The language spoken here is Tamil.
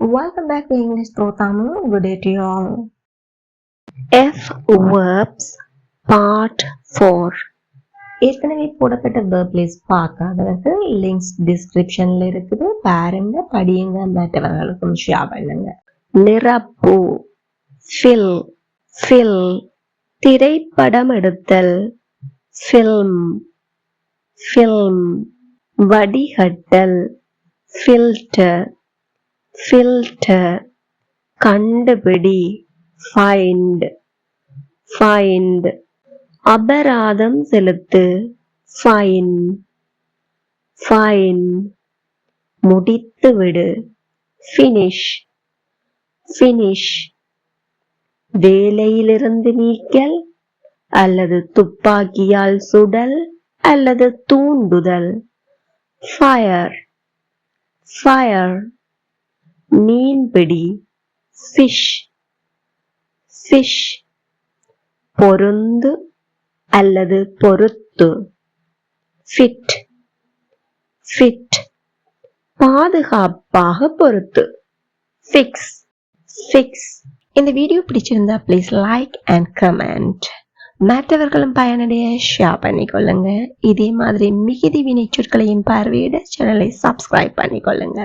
Welcome back to English Pro Tamil. Good day to you all. F verbs part 4 ஏற்கனவே போடப்பட்ட verb list பார்க்காதவர்கள் லிங்க்ஸ் டிஸ்கிரிப்ஷன்ல இருக்குது. பாருங்க படியுங்க மற்றவர்களுக்கும் ஷேர் பண்ணுங்க. நிரப்பு ஃபில் ஃபில் திரைப்படம் எடுத்தல் ஃபில்ம் ஃபில்ம் வடிகட்டல் ஃபில்டர் ஃபில்டர் கண்டுபிடி ஃபைண்ட் ஃபைண்ட் அபராதம் செலுத்து ஃபைன் ஃபைன் முடித்து விடு ஃபினிஷ் ஃபினிஷ் வேலையிலிருந்து நீக்கல் அல்லது துப்பாக்கியால் சுடல் அல்லது தூண்டுதல். ஃபயர் ஃபயர் மீன்பிடி ஃபிஷ் ஃபிஷ் பொருந்து அல்லது பொருத்து ஃபிட் ஃபிட் பாதுகாப்பாக பொருத்து ஃபிக்ஸ் ஃபிக்ஸ் இந்த வீடியோ பிடிச்சிருந்தா ப்ளீஸ் லைக் அண்ட் கமெண்ட் மற்றவர்களும் பயனடைய ஷேர் பண்ணிக்கொள்ளுங்க. இதே மாதிரி மிகுதி வினை சொற்களையும் பார்வையிட சேனலை சப்ஸ்கிரைப் பண்ணிக்கொள்ளுங்க.